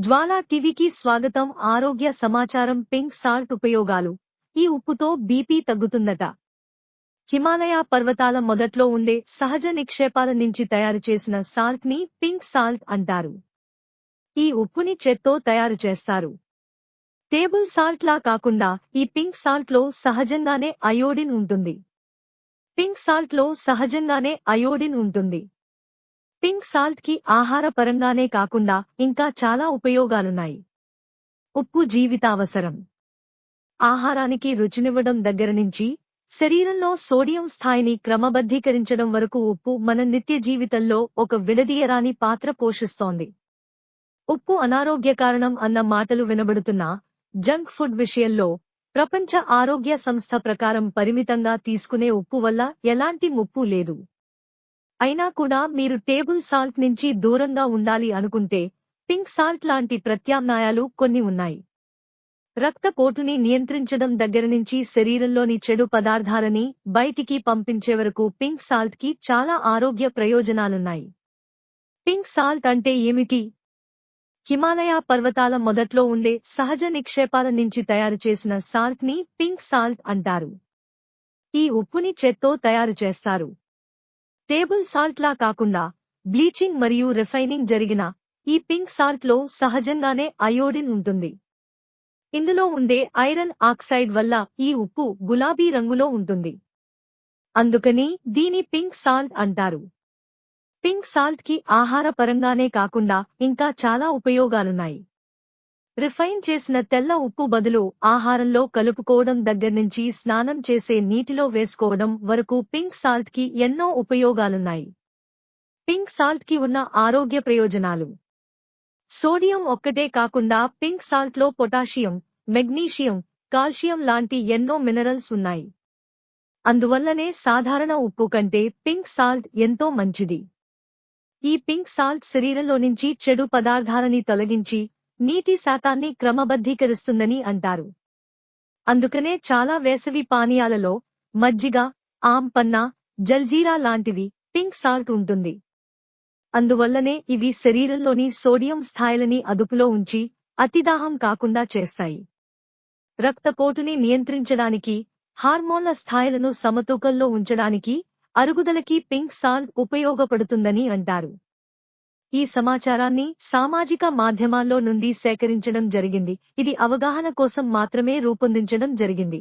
జ్వాలా టీవీకి స్వాగతం. ఆరోగ్య సమాచారం పింక్ సాల్ట్ ఉపయోగాలు. ఈ ఉప్పుతో బీపీ తగ్గుతుందట. హిమాలయ పర్వతాల మొదట్లో ఉండే సహజ నిక్షేపాల నుంచి తయారు చేసిన సాల్ట్ని పింక్ సాల్ట్ అంటారు. ఈ ఉప్పుని చెత్తో తయారు చేస్తారు. టేబుల్ సాల్ట్ లా కాకుండా ఈ పింక్ సాల్ట్లో సహజంగానే అయోడిన్ ఉంటుంది. పింక్ సాల్ట్లో సహజంగానే అయోడిన్ ఉంటుంది. పింక్ సాల్ట్కి ఆహార పరంగానే కాకుండా ఇంకా చాలా ఉపయోగాలున్నాయి. ఉప్పు జీవితావసరం. ఆహారానికి రుచినివ్వడం దగ్గర నుంచి శరీరంలో సోడియం స్థాయిని క్రమబద్ధీకరించడం వరకు ఉప్పు మన నిత్య జీవితంలో ఒక విడదీయరాని పాత్ర పోషిస్తోంది. ఉప్పు అనారోగ్య కారణం అన్న మాటలు వినబడుతున్నా జంక్ ఫుడ్ విషయంలో ప్రపంచ ఆరోగ్య సంస్థ ప్రకారం పరిమితంగా తీసుకునే ఉప్పు వల్ల ఎలాంటి ముప్పు లేదు. అయినా కూడా మీరు టేబుల్ సాల్ట్ నుంచి దూరంగా ఉండాలి అనుకుంటే పింక్ సాల్ట్ లాంటి ప్రత్యామ్నాయాలు కొన్ని ఉన్నాయి. రక్తపోటుని నియంత్రించడం దగ్గర నుంచి శరీరంలోని చెడు పదార్థాలని బయటికి పంపించే వరకు పింక్ సాల్ట్కి చాలా ఆరోగ్య ప్రయోజనాలున్నాయి. పింక్ సాల్ట్ అంటే ఏమిటి? హిమాలయ పర్వతాల మొదట్లో ఉండే సహజ నిక్షేపాల నుంచి తయారు చేసిన సాల్ట్ని పింక్ సాల్ట్ అంటారు. ఈ ఉప్పుని చెత్తో తయారు చేస్తారు. టేబుల్ సాల్ట్ లా కాకుండా బ్లీచింగ్ మరియు రిఫైనింగ్ జరిగిన ఈ పింక్ సాల్ట్లో సహజంగానే అయోడిన్ ఉంటుంది. ఇందులో ఉండే ఐరన్ ఆక్సైడ్ వల్ల ఈ ఉప్పు గులాబీ రంగులో ఉంటుంది. అందుకని దీని పింక్ సాల్ట్ అంటారు. పింక్ సాల్ట్కి ఆహార పరంగానే కాకుండా ఇంకా చాలా ఉపయోగాలున్నాయి. రిఫైన్ చేసిన తెల్ల ఉప్పు బదులు ఆహారంలో కలుపుకోవడం దగ్గర్నుంచి స్నానం చేసే నీటిలో వేసుకోవడం వరకు పింక్ సాల్ట్కి ఎన్నో ఉపయోగాలున్నాయి. పింక్ సాల్ట్కి ఉన్న ఆరోగ్య ప్రయోజనాలు. సోడియం ఒక్కటే కాకుండా పింక్ సాల్ట్లో పొటాషియం మెగ్నీషియం కాల్షియం లాంటి ఎన్నో మినరల్స్ ఉన్నాయి. అందువల్లనే సాధారణ ఉప్పు కంటే పింక్ సాల్ట్ ఎంతో మంచిది. ఈ పింక్ సాల్ట్ శరీరంలో నుంచి చెడు పదార్థాలని తొలగించి నీటి శాతాన్ని క్రమబద్ధీకరిస్తుందని అంటారు. అందుకనే చాలా వేసవి పానీయాలలో మజ్జిగ ఆమ్ పన్నా జల్జీరా లాంటివి పింక్ సాల్ట్ ఉంటుంది. అందువల్లనే ఇవి శరీరంలోని సోడియం స్థాయిలని అదుపులో ఉంచి అతిదాహం కాకుండా చేస్తాయి. రక్తపోటుని నియంత్రించడానికి హార్మోన్ల స్థాయిలను సమతూకంలో ఉంచడానికి అరుగుదలకి పింక్ సాల్ట్ ఉపయోగపడుతుందని అంటారు. ఈ సమాచారాన్ని సామాజిక మాధ్యమాల్లో నుండి సేకరించడం జరిగింది. ఇది అవగాహన కోసం మాత్రమే రూపొందించడం జరిగింది.